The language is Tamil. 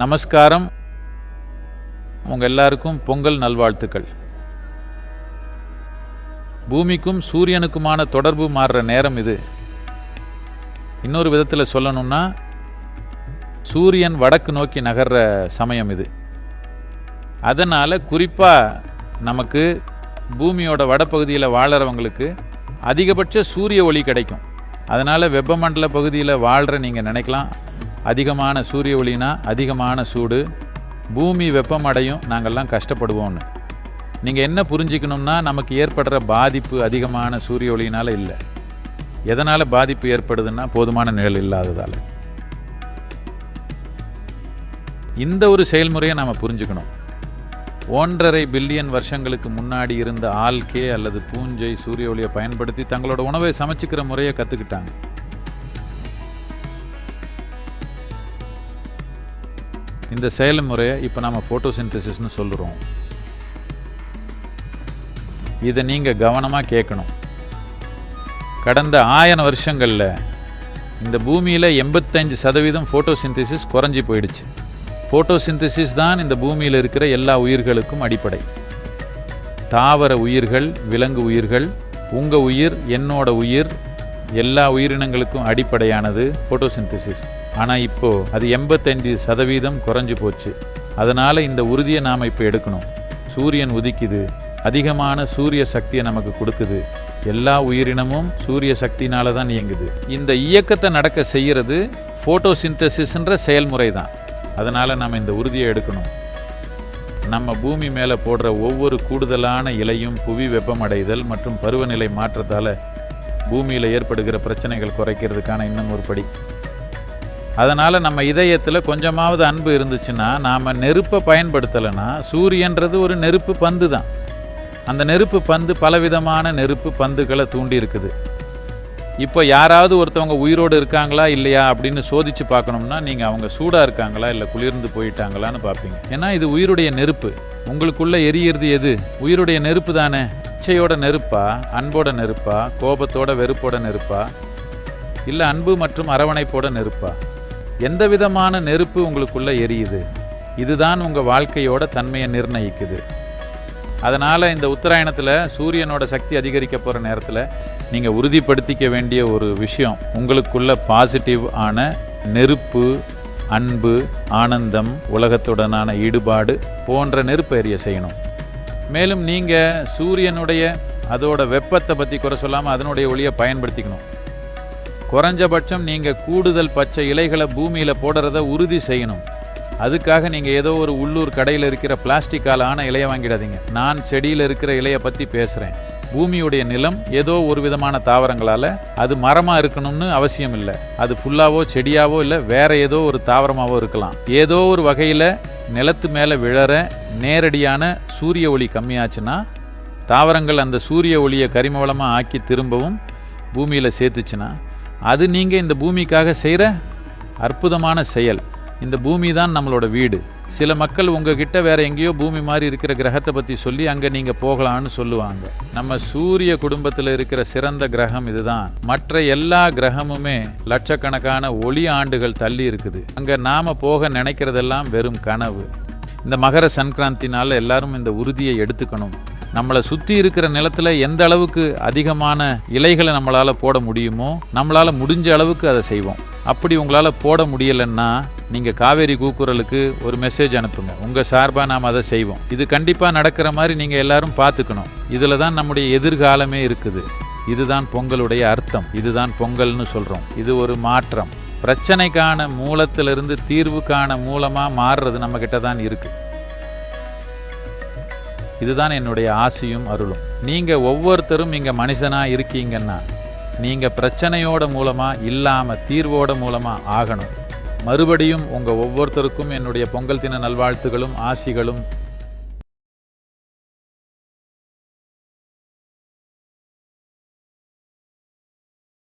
நமஸ்காரம். உங்கள் எல்லாருக்கும் பொங்கல் நல்வாழ்த்துக்கள். பூமிக்கும் சூரியனுக்குமான தொடர்பு மாறுற நேரம் இது. இன்னொரு விதத்தில் சொல்லணும்னா சூரியன் வடக்கு நோக்கி நகர்ற சமயம் இது. அதனால் குறிப்பாக நமக்கு பூமியோட வடப்பகுதியில் வாழறவங்களுக்கு அதிகபட்ச சூரிய ஒளி கிடைக்கும். அதனால் வெப்பமண்டல பகுதியில் வாழ்கிற நீங்கள் நினைக்கலாம். அதிகமான சூரிய ஒளினா அதிகமான சூடு. பூமி வெப்பமடையும் நாங்கள்லாம் கஷ்டப்படுவோம்னு. நீங்கள் என்ன புரிஞ்சுக்கணும்னா நமக்கு ஏற்படுற பாதிப்பு அதிகமான சூரிய ஒளியினால் இல்லை. எதனால் பாதிப்பு ஏற்படுதுன்னா போதுமான நிழல் இல்லாததால். இந்த ஒரு செயல்முறையை நாம் புரிஞ்சுக்கணும். ஒன்றரை பில்லியன் வருஷங்களுக்கு முன்னாடி இருந்த ஆல்கே அல்லது பூஞ்சை சூரிய ஒளியை பயன்படுத்தி தங்களோட உணவை சமைச்சிக்கிற முறையை கற்றுக்கிட்டாங்க இந்த செயல்முறையை இப்போ நாம் ஃபோட்டோசின்தசிஸ்னு சொல்கிறோம் இதை நீங்கள் கவனமாக கேட்கணும். கடந்த ஆயிரம் வருஷங்களில் இந்த பூமியில் எண்பத்தஞ்சு சதவீதம் ஃபோட்டோசிந்தசிஸ் குறைஞ்சி போயிடுச்சு. ஃபோட்டோசிந்தசிஸ் தான் இந்த பூமியில் இருக்கிற எல்லா உயிர்களுக்கும் அடிப்படை. தாவர உயிர்கள் விலங்கு உயிர்கள் உங்கள் உயிர் என்னோட உயிர் எல்லா உயிரினங்களுக்கும் அடிப்படையானது ஃபோட்டோசிந்தசிஸ் ஆனால் இப்போது அது எண்பத்தஞ்சு சதவீதம் குறைஞ்சு போச்சு. அதனால் இந்த உறுதியை நாம் இப்போ எடுக்கணும். சூரியன் உதிக்குது. அதிகமான சூரிய சக்தியை நமக்கு கொடுக்குது. எல்லா உயிரினமும் சூரிய சக்தினால தான் இயங்குது. இந்த இயக்கத்தை நடக்க செய்கிறது ஃபோட்டோசிந்தசிஸ்ன்ற செயல்முறை தான். அதனால் நம்ம இந்த உறுதியை எடுக்கணும். நம்ம பூமி மேலே போடுற ஒவ்வொரு கூடுதலான இலையும் புவி வெப்பமடைதல் மற்றும் பருவநிலை மாற்றத்தால் பூமியில் ஏற்படுகிற பிரச்சனைகள் குறைக்கிறதுக்கான இன்னும் ஒரு படி. அதனால் நம்ம இதயத்தில் கொஞ்சமாவது அன்பு இருந்துச்சுன்னா நாம் நெருப்பை பயன்படுத்தலைன்னா சூரியன்றது ஒரு நெருப்பு பந்து தான். அந்த நெருப்பு பந்து பலவிதமான நெருப்பு பந்துகளை தூண்டி இருக்குது இப்போ யாராவது ஒருத்தவங்க உயிரோடு இருக்காங்களா இல்லையா அப்படின்னு சோதிச்சு பார்க்கணும்னா நீங்கள் அவங்க சூடாக இருக்காங்களா இல்லை குளிர்ந்து போயிட்டாங்களான்னு பார்ப்பீங்க. ஏன்னா இது உயிருடைய நெருப்பு. உங்களுக்குள்ளே எரியறது எது? உயிருடைய நெருப்பு தானே. இச்சையோட நெருப்பா? அன்போட நெருப்பா? கோபத்தோட வெறுப்போட நெருப்பா? இல்லை அன்பு மற்றும் அரவணைப்போட நெருப்பா? எந்த விதமான நெருப்பு உங்களுக்குள்ளே எரியுது? இதுதான் உங்கள் வாழ்க்கையோட தன்மையை நிர்ணயிக்குது. அதனால் இந்த உத்தராயணத்தில் சூரியனோட சக்தி அதிகரிக்க போகிற நேரத்தில் நீங்கள் உறுதிப்படுத்திக்க வேண்டிய ஒரு விஷயம் உங்களுக்குள்ள பாசிட்டிவ் ஆன நெருப்பு அன்பு ஆனந்தம் உலகத்துடனான ஈடுபாடு போன்ற நெருப்பு எரிய செய்யணும். மேலும் நீங்கள் சூரியனுடைய அதோட வெப்பத்தை பற்றி குறை சொல்லாமல் அதனுடைய ஒளியை பயன்படுத்திக்கணும். குறைஞ்சபட்சம் நீங்கள் கூடுதல் பச்சை இலைகளை பூமியில் போடுறத உறுதி செய்யணும். அதுக்காக நீங்கள் ஏதோ ஒரு உள்ளூர் கடையில் இருக்கிற பிளாஸ்டிக்கால் ஆன இலையை வாங்கிடாதீங்க. நான் செடியில் இருக்கிற இலையை பற்றி பேசுகிறேன் பூமியுடைய நிலம் ஏதோ ஒரு விதமான தாவரங்களால் அது மரமாக இருக்கணும்னு அவசியம் இல்லை. அது ஃபுல்லாவோ செடியாவோ இல்லை வேற ஏதோ ஒரு தாவரமாகவோ இருக்கலாம். ஏதோ ஒரு வகையில் நிலத்து மேலே விழற நேரடியான சூரிய ஒளி கம்மியாச்சுன்னா தாவரங்கள் அந்த சூரிய ஒளியை கரிமவளமாக ஆக்கி திரும்பவும் பூமியில் சேர்த்துச்சுன்னா அது நீங்கள் இந்த பூமிக்காக செய்கிற அற்புதமான செயல். இந்த பூமி தான் நம்மளோட வீடு. சில மக்கள் உங்ககிட்ட வேற எங்கேயோ பூமி மாதிரி இருக்கிற கிரகத்தை பற்றி சொல்லி அங்கே நீங்கள் போகலான்னு சொல்லுவாங்க. நம்ம சூரிய குடும்பத்தில் இருக்கிற சிறந்த கிரகம் இதுதான். மற்ற எல்லா கிரகமுமே லட்சக்கணக்கான ஒளி ஆண்டுகள் தள்ளி இருக்குது. அங்கே நாம் போக நினைக்கிறதெல்லாம் வெறும் கனவு. இந்த மகர சங்கராந்தினால் எல்லாரும் இந்த உறுதியை எடுத்துக்கணும். நம்மளை சுற்றி இருக்கிற நிலத்தில் எந்த அளவுக்கு அதிகமான இலைகளை நம்மளால் போட முடியுமோ நம்மளால் முடிஞ்ச அளவுக்கு அதை செய்வோம். அப்படி உங்களால் போட முடியலைன்னா நீங்கள் காவேரி கூக்குரலுக்கு ஒரு மெசேஜ் அனுப்புங்க. உங்கள் சார்பாக நாம் அதை செய்வோம். இது கண்டிப்பாக நடக்கிற மாதிரி நீங்கள் எல்லாரும் பார்த்துக்கணும். இதில் தான் நம்முடைய எதிர்காலமே இருக்குது. இதுதான் பொங்கலுடைய அர்த்தம். இதுதான் பொங்கல்னு சொல்கிறோம் இது ஒரு மாற்றம். பிரச்சனைக்கான மூலத்திலிருந்து தீர்வுக்கான மூலமாக மாறுறது நம்மக்கிட்ட தான் இருக்குது இதுதான் என்னுடைய ஆசையும் அருளும். நீங்கள் ஒவ்வொருத்தரும் இங்கே மனுஷனாக இருக்கீங்கன்னா நீங்கள் பிரச்சனையோட மூலமாக இல்லாமல் தீர்வோட மூலமாக ஆகணும். மறுபடியும் உங்கள் ஒவ்வொருத்தருக்கும் என்னுடைய பொங்கல் தின நல்வாழ்த்துகளும் ஆசிகளும்